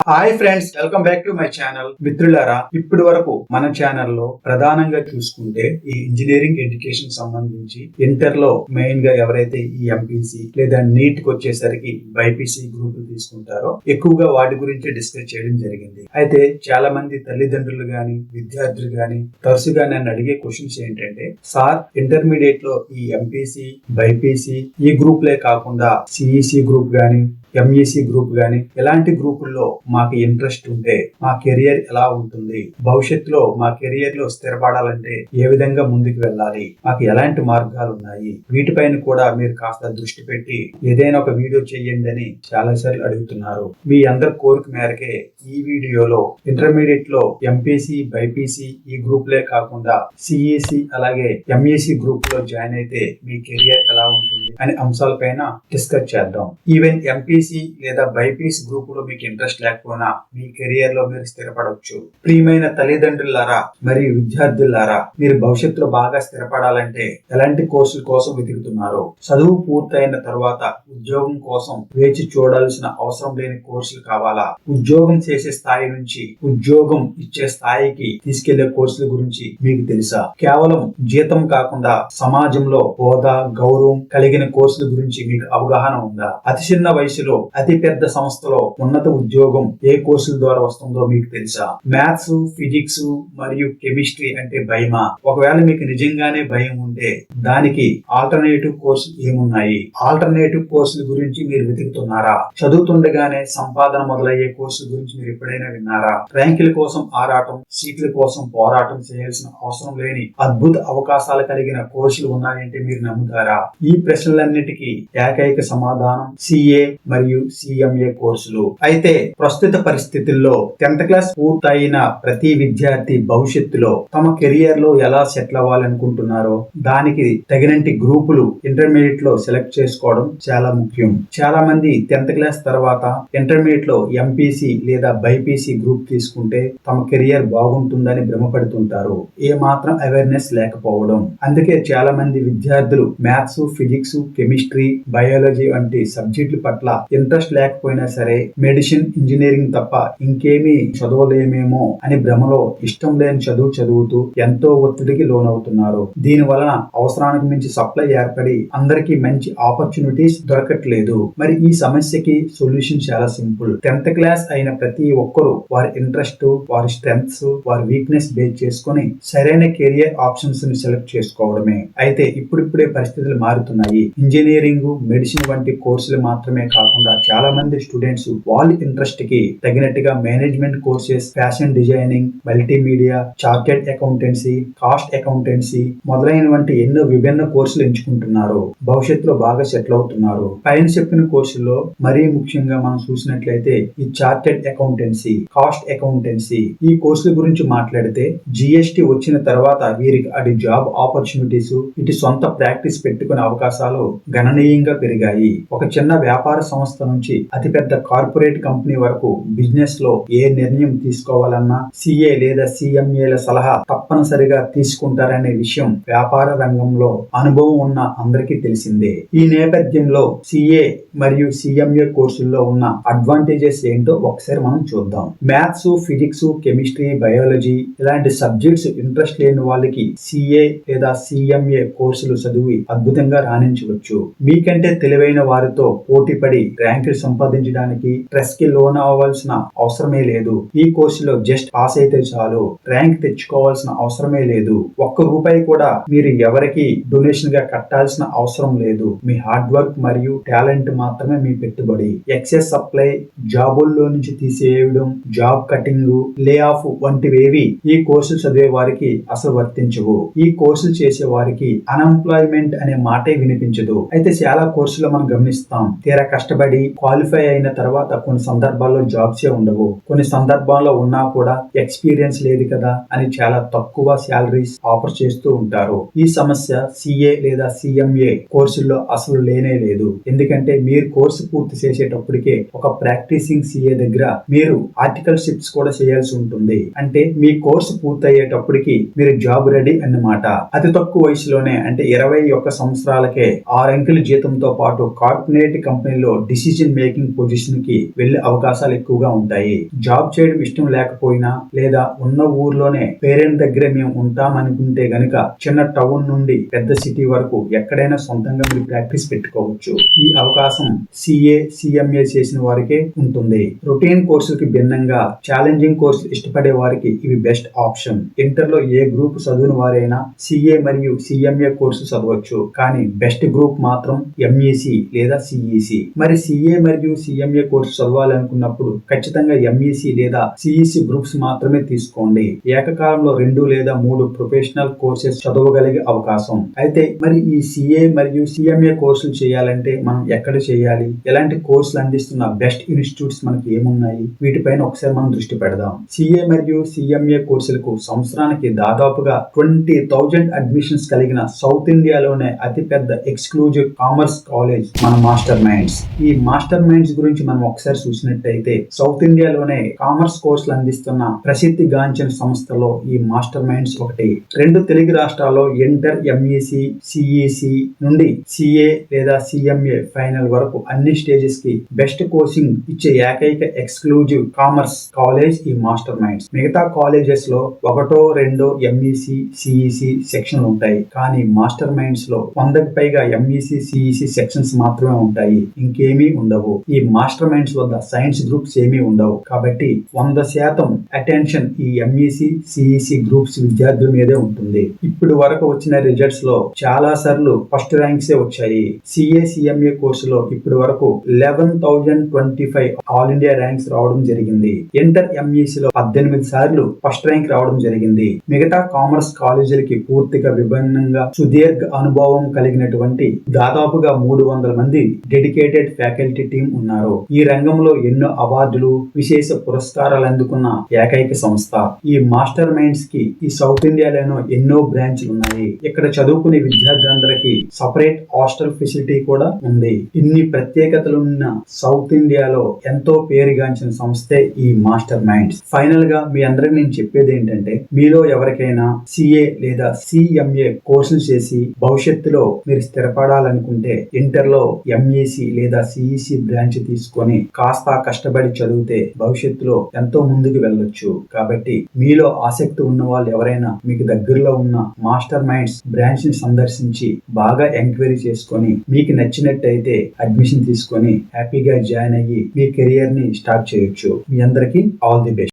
Hi friends welcome back to my channel మిత్రులారా ఇప్పటి వరకు మన ఛానల్లో ప్రధానంగా చూసుకుంటే ఈ ఇంజనీరింగ్ ఎడ్యుకేషన్ సంబంధించి ఇంటర్లో మెయిన్గా ఎవరైతే ఈ ఎంపీసీ లేదా నీట్కి వచ్చేసరికి బైపీసీ గ్రూపులు తీసుకుంటారో ఎక్కువగా వాటి గురించి డిస్కస్ చేయడం జరిగింది. అయితే చాలా మంది తల్లిదండ్రులు గాని విద్యార్థులు గాని తరచుగా నన్ను అడిగే క్వశ్చన్స్ ఏంటంటే సార్ ఇంటర్మీడియట్లో ఈ ఎంపీసీ బైపీసీ ఈ గ్రూప్లే కాకుండా సిఈసి గ్రూప్ గాని ఎంఈసి గ్రూప్ గాని ఇలాంటి గ్రూపుల్లో మాకు ఇంట్రెస్ట్ ఉంటే మా కెరియర్ ఎలా ఉంటుంది? భవిష్యత్తులో మా కెరియర్లో స్థిరపడాలంటే ఏ విధంగా ముందుకు వెళ్ళాలి? మాకు ఎలాంటి మార్గాలు ఉన్నాయి? వీటిపైన కూడా మీరు కాస్త దృష్టి పెట్టి ఏదైనా ఒక వీడియో చేయండి అని చాలా సార్లు అడుగుతున్నారు. మీ అందరి కోరిక మేరకే ఈ వీడియోలో ఇంటర్మీడియట్లో ఎంపీసీ బైపీసీ ఈ గ్రూప్లే కాకుండా సిఈసి అలాగే ఎంఈసి గ్రూప్లో జాయిన్ అయితే మీ కెరియర్ ఎలా ఉంటుంది అనే అంశాలపైన డిస్కస్ చేద్దాం. ఈవెన్ ఎంపీసీ లేదా బైపీసీ గ్రూప్లో మీకు ఇంట్రెస్ట్ లేకపోయినా మీ కెరియర్లో మీరు స్థిరపడవచ్చు ప్రియమైన తల్లిదండ్రులారా మరియు విద్యార్థులారా మీరు భవిష్యత్తులో బాగా స్థిరపడాలంటే ఎలాంటి కోర్సుల కోసం వెతుకుతున్నారు చదువు పూర్తయిన తర్వాత ఉద్యోగం కోసం వేచి చూడాల్సిన అవసరం లేని కోర్సులు కావాలా? ఉద్యోగం చేసే స్థాయి నుంచి ఉద్యోగం ఇచ్చే స్థాయికి తీసుకెళ్ళే కోర్సుల గురించి మీకు తెలుసా? కేవలం జీతం కాకుండా సమాజంలో హోదా గౌరవం కలిగిన కోర్సుల గురించి మీకు అవగాహన ఉందా? అతి చిన్న వయసులో అతి పెద్ద సంస్థలో ఉన్నత ఉద్యోగం ఏ కోర్సుల ద్వారా వస్తుందో మీకు తెలుసా? మ్యాథ్స్ ఫిజిక్స్ మరియు కెమిస్ట్రీ అంటే భయమా? ఒకవేళ మీకు నిజంగానే భయం ఉంటే దానికి ఆల్టర్నేటివ్ కోర్సులు ఏమున్నాయి? ఆల్టర్నేటివ్ కోర్సుల గురించి మీరు వెతుకుతున్నారా? చదువుతుండగానే సంపాదన మొదలయ్యే కోర్సుల గురించి మీరు ఎప్పుడైనా విన్నారా? ర్యాంకుల కోసం ఆరాటం సీట్ల కోసం పోరాటం చేయాల్సిన అవసరం లేని అద్భుత అవకాశాలు కలిగిన కోర్సులు ఉన్నాయంటే మీరు నమ్ముతారా? ఈ ప్రశ్నలన్నిటికీ ఏకైక సమాధానం సిఏ మరియు మరియు సిఎంఏ కోర్సులు. అయితే ప్రస్తుత పరిస్థితుల్లో టెన్త్ క్లాస్ పూర్తయిన ప్రతి విద్యార్థి భవిష్యత్తులో తమ కెరియర్లో ఎలా సెటిల్ అవ్వాలనుకుంటున్నారో దానికి తగినంటి గ్రూపులు ఇంటర్మీడియట్లో సెలెక్ట్ చేసుకోవడం చాలా ముఖ్యం. చాలా మంది టెన్త్ క్లాస్ తర్వాత ఇంటర్మీడియట్లో ఎంపీసీ లేదా బైపీసీ గ్రూప్ తీసుకుంటే తమ కెరియర్ బాగుంటుందని భ్రమపడుతుంటారు. ఏ మాత్రం అవేర్నెస్ లేకపోవడం. అందుకే చాలా మంది విద్యార్థులు మ్యాథ్స్ ఫిజిక్స్ కెమిస్ట్రీ బయాలజీ వంటి సబ్జెక్టుల పట్ల ఇంట్రెస్ట్ లేకపోయినా సరే మెడిసిన్ ఇంజనీరింగ్ తప్ప ఇంకేమీ చదవలేమేమో అని భ్రమలో ఇష్టం లేని చదువు చదువుతూ ఎంతో ఒత్తిడికి లోనవుతున్నారు. దీని వలన అవసరానికి మించి సప్లై ఏర్పడి అందరికీ మంచి ఆపర్చునిటీస్ దొరకట్లేదు. మరి ఈ సమస్యకి సొల్యూషన్ చాలా సింపుల్. టెన్త్ క్లాస్ అయిన ప్రతి ఒక్కరూ వారి ఇంట్రెస్ట్ వారి స్ట్రెంగ్స్ వారి వీక్నెస్ బేస్ చేసుకొని సరైన కెరియర్ ఆప్షన్స్ని సెలెక్ట్ చేసుకోవడమే. అయితే ఇప్పుడిప్పుడే పరిస్థితులు మారుతున్నాయి. ఇంజనీరింగ్ మెడిసిన్ వంటి కోర్సులు మాత్రమే కాదు కాకుండా చాలా మంది స్టూడెంట్స్ వాళ్ళ ఇంట్రెస్ట్కి తగినట్టుగా management courses fashion designing multimedia chartered accountancy cost accountancy మొదలైనటువంటి ఎన్నో విభిన్న కోర్సులు ఎంచుకుంటున్నారు. భవిష్యత్తులో బాగా సెటిల్ అవుతున్నారు. పైన చెప్పిన కోర్సుల్లో మరీ ముఖ్యంగా మనం చూసినట్లయితే ఈ చార్టెడ్ అకౌంటెన్సీ కాస్ట్ అకౌంటెన్సీ ఈ కోర్సుల గురించి మాట్లాడితే జిఎస్టి వచ్చిన తర్వాత వీరికి అటు జాబ్ ఆపర్చునిటీస్ ఇటు సొంత ప్రాక్టీస్ పెట్టుకునే అవకాశాలు గణనీయంగా పెరిగాయి. ఒక చిన్న వ్యాపార సంస్థ సంస్థ నుంచి అతిపెద్ద కార్పొరేట్ కంపెనీ వరకు బిజినెస్లో ఏ నిర్ణయం తీసుకోవాలన్నా సిఏ లేదా సిఎంఏల సలహా తప్పనిసరిగా తీసుకుంటారనే విషయం వ్యాపార రంగంలో అనుభవం ఉన్న అందరికీ తెలిసిందే. ఈ నేపథ్యంలో సిఏ మరియు సిఎంఏ కోర్సుల్లో ఉన్న అడ్వాంటేజెస్ ఏంటో ఒకసారి మనం చూద్దాం. మ్యాథ్స్ ఫిజిక్స్ కెమిస్ట్రీ బయాలజీ ఇలాంటి సబ్జెక్ట్స్ ఇంట్రెస్ట్ లేని వాళ్ళకి సిఏ లేదా సిఎంఏ కోర్సులు చదివి అద్భుతంగా రాణించవచ్చు. మీకంటే తెలివైన వారితో పోటీపడి ర్యాంకులు సంపాదించడానికి స్ట్రెస్కి లోన్ అవ్వాల్సిన అవసరమే లేదు. ఈ కోర్సులో జస్ట్ పాస్ అయితే చాలు. ర్యాంక్ తెచ్చుకోవాల్సిన అవసరమే లేదు. ఒక్క రూపాయి కూడా మీరు ఎవరికి డొనేషన్గా కట్టాల్సిన అవసరం లేదు. మీ హార్డ్ వర్క్ మరియు టాలెంట్ మాత్రమే మీ పెట్టుబడి. ఎక్సెస్ సప్లై జాబుల్లో నుంచి తీసేయడం జాబ్ కటింగ్ లే ఆఫ్ వంటివేవి ఈ కోర్సులు చదివే వారికి అసలు వర్తించవు. ఈ కోర్సులు చేసే వారికి అన్ఎంప్లాయ్మెంట్ అనే మాటే వినిపించదు. అయితే చాలా కోర్సులు మనం గమనిస్తాం. తీరా కష్టపడి క్వాలిఫై అయిన తర్వాత కొన్ని సందర్భాల్లో జాబ్సే ఉండవు. కొన్ని సందర్భాల్లో ఉన్నా కూడా ఎక్స్పీరియన్స్ లేదు కదా అని చాలా తక్కువ శాలరీస్ ఆఫర్ చేస్తూ ఉంటారు. ఈ సమస్య సిఏ లేదా సిఎంఏ కోర్సుల్లో అసలు లేనే లేదు. ఎందుకంటే మీరు కోర్సు పూర్తి చేసేటప్పటికే ఒక ప్రాక్టీసింగ్ సిఏ దగ్గర మీరు ఆర్టికల్ షిప్స్ కూడా చేయాల్సి ఉంటుంది. అంటే మీ కోర్సు పూర్తయ్యేటప్పటికి మీరు జాబ్ రెడీ అన్నమాట. అతి తక్కువ వయసులోనే అంటే ఇరవై ఒక్క సంవత్సరాలకే ఆరు అంకెల జీతంతో పాటు కార్పొరేట్ కంపెనీలో డిసిజన్ మేకింగ్ పొజిషన్కి వెళ్ళే అవకాశాలు ఎక్కువగా ఉంటాయి. జాబ్ చేయడం ఇష్టం లేకపోయినా లేదా ఉన్న ఊర్లోనే పేరెంట్ దగ్గరే మేము ఉంటాం అనుకుంటే గనుక చిన్న టౌన్ నుండి పెద్ద సిటీ వరకు ఎక్కడైనా సొంతంగా మీరు ప్రాక్టీస్ పెట్టుకోవచ్చు. ఈ అవకాశం సిఏ సిఎంఏ చేసిన వారికే ఉంటుంది. రొటీన్ కోర్సులకి భిన్నంగా ఛాలెంజింగ్ కోర్సులు ఇష్టపడే వారికి ఇవి బెస్ట్ ఆప్షన్ ఇంటర్లో ఏ గ్రూప్ చదివిన వారైనా సిఏ మరియు సిఎంఏ కోర్సు చదవచ్చు. కానీ బెస్ట్ గ్రూప్ మాత్రం ఎంఈసి లేదా సిఈసి మరి సిఏ మరియు సిఎంఏ కోర్సు చదవాలనుకున్నప్పుడు ఖచ్చితంగా ఎంఈసి లేదా సిఈసి గ్రూప్స్ మాత్రమే తీసుకోండి. ఏకకాలంలో రెండు లేదా మూడు ప్రొఫెషనల్ కోర్సెస్ చదవగలిగే అవకాశం. అయితే మరి ఈ సిఏ మరియు సిఎంఏ కోర్సులు చేయాలంటే మనం ఎక్కడ చేయాలి? ఎలాంటి కోర్సులు అందిస్తున్న బెస్ట్ ఇన్స్టిట్యూట్స్ మనకి ఏమున్నాయి? వీటిపైన ఒకసారి మనం దృష్టి పెడదాం. సిఏ మరియు సిఎంఏ కోర్సులకు సంవత్సరానికి దాదాపుగా ట్వంటీ థౌజండ్ అడ్మిషన్స్ కలిగిన సౌత్ ఇండియాలోనే అతిపెద్ద ఎక్స్క్లూజివ్ కామర్స్ కాలేజ్ మన మాస్టర్ మైండ్స్. ఈ మాస్టర్ మైండ్స్ గురించి మనం ఒకసారి చూసినట్టయితే సౌత్ ఇండియాలోనే కామర్స్ కోర్సులు అందిస్తున్న ప్రసిద్ధి గాంచిన సంస్థలో ఈ మాస్టర్ మైండ్స్ ఒకటి. రెండు తెలుగు రాష్ట్రాల్లో ఇంటర్ ఎంఈసి సిఈసి నుండి సిఏ లేదా సిఎంఏ ఫైనల్ వరకు అన్ని స్టేజెస్కి బెస్ట్ కోచింగ్ ఇచ్చే ఏకైక ఎక్స్క్లూజివ్ కామర్స్ కాలేజ్ ఈ మాస్టర్ మైండ్స్. మిగతా కాలేజెస్లో ఒకటో రెండో ఎంఈసి సిఈసి సెక్షన్ ఉంటాయి. కానీ మాస్టర్ మైండ్స్లో వందకు పైగా ఎంఈసి సిఈసి సెక్షన్స్ మాత్రమే ఉంటాయి. ఇంకేమీ ఉండవు. ఈ మాస్టర్ మైండ్స్ వద్ద సైన్స్ గ్రూప్స్ ఏమీ ఉండవు. కాబట్టి వంద శాతం అటెన్షన్ ఈ ఎంఈసి సిఈసి గ్రూప్స్ విద్యార్థుల మీదే ఉంటుంది. ఇప్పుడు వరకు వచ్చిన రిజల్ట్స్లో చాలా సార్లు ఫస్ట్ ర్యాంక్స్ వచ్చాయి. సిఏ సిఎంఏ కోర్సులో ఇప్పుడు వరకు eleven thousand twenty five all India ranks రావడం జరిగింది. ఇంటర్ ఎంఈసి లో పద్దెనిమిది సార్లు ఫస్ట్ ర్యాంక్ రావడం జరిగింది. మిగతా కామర్స్ కాలేజీలకి పూర్తిగా విభిన్నంగా సుదీర్ఘ అనుభవం కలిగినటువంటి దాదాపుగా మూడు వందల మంది డెడికేటెడ్ ఫ్యాకల్టీ టీం ఉన్నారు. ఈ రంగంలో ఎన్నో అవార్డులు విశేష పురస్కారాలు అందుకున్న ఏకైక సంస్థ. ఈ మాస్టర్ మైండ్స్కి ఈ సౌత్ ఇండియాలోనూ ఎన్నో బ్రాంచ్లు ఉన్నాయి. ఇక్కడ చదువుకునే విద్యార్థులందరికీ సపరేట్ హాస్టల్ ఫెసిలిటీ కూడా ఉంది. ఇన్ని ప్రత్యేకతలు ఉన్న సౌత్ ఇండియాలో ఎంతో పేరుగాంచిన సంస్థే ఈ మాస్టర్ మైండ్స్. ఫైనల్గా మీ అందరికి నేను చెప్పేది ఏంటంటే మీలో ఎవరికైనా సిఏ లేదా సిఎంఏ కోర్సులు చేసి భవిష్యత్తులో మీరు స్థిరపడాలనుకుంటే ఇంటర్లో ఎంఈసి లేదా సిఈసి బ్రాంచ్ తీసుకొని కాస్త కష్టపడి చదివితే భవిష్యత్తులో ఎంతో ముందుకు వెళ్ళొచ్చు. కాబట్టి మీలో ఆసక్తి ఉన్న వాళ్ళు ఎవరైనా మీకు దగ్గరలో ఉన్న మాస్టర్ మైండ్స్ బ్రాంచ్ని సందర్శించి బాగా ఎంక్వైరీ చేసుకొని మీకు నచ్చినట్టయితే అడ్మిషన్ తీసుకొని హ్యాపీగా జాయిన్ అయ్యి మీ కెరియర్ని స్టార్ట్ చేయొచ్చు. మీ అందరికీ ఆల్ ది బెస్ట్.